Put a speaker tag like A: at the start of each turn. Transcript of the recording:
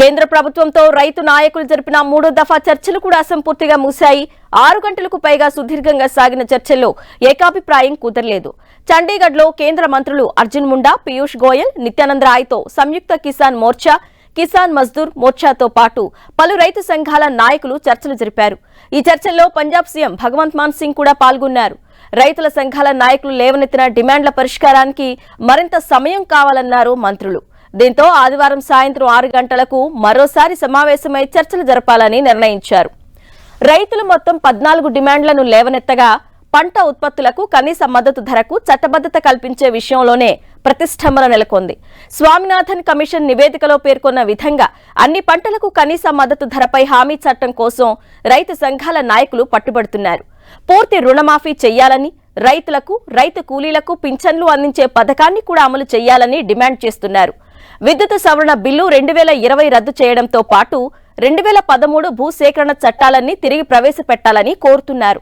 A: కేంద్ర ప్రభుత్వంతో రైతు నాయకులు జరిపిన మూడో దఫా చర్చలు కూడా అసంపూర్తిగా మూసాయి ఆరు గంటలకు పైగా సుదీర్ఘంగా సాగిన చర్చల్లో ఏకాభిప్రాయం కుదరలేదు. చండీగఢ్లో కేంద్ర మంత్రులు అర్జున్ ముండా పీయూష్ గోయల్ నిత్యానంద రాయ్తో సంయుక్త కిసాన్ మోర్చా కిసాన్ మజ్దూర్ మోర్చాతో పాటు పలు రైతు సంఘాల నాయకులు చర్చలు జరిపారు. ఈ చర్చల్లో పంజాబ్ సీఎం భగవంత్ మాన్ సింగ్ కూడా పాల్గొన్నారు. రైతుల సంఘాల నాయకులు లేవనెత్తిన డిమాండ్ల పరిష్కారానికి మరింత సమయం కావాలన్నారు మంత్రులు. దీంతో ఆదివారం సాయంత్రం ఆరు గంటలకు మరోసారి సమావేశమై చర్చలు జరపాలని నిర్ణయించారు. రైతులు మొత్తం పద్నాలుగు డిమాండ్లను లేవనెత్తగా పంట ఉత్పత్తులకు కనీస మద్దతు ధరకు చట్టబద్దత కల్పించే విషయంలోనే ప్రతిష్టంభన నెలకొంది. స్వామినాథన్ కమిషన్ నివేదికలో పేర్కొన్న విధంగా అన్ని పంటలకు కనీస మద్దతు ధరపై హామీ చట్టం కోసం రైతు సంఘాల నాయకులు పట్టుబడుతున్నారు. పూర్తి రుణమాఫీ చేయాలని రైతులకు రైతు కూలీలకు పింఛన్లు అందించే పథకాన్ని కూడా అమలు చేయాలని డిమాండ్ చేస్తున్నారు. విద్యుత్ సవరణ బిల్లు రెండు వేల ఇరవై రద్దు చేయడంతో పాటు రెండు వేల పదమూడు భూసేకరణ చట్టాలన్నీ తిరిగి ప్రవేశపెట్టాలని కోరుతున్నారు.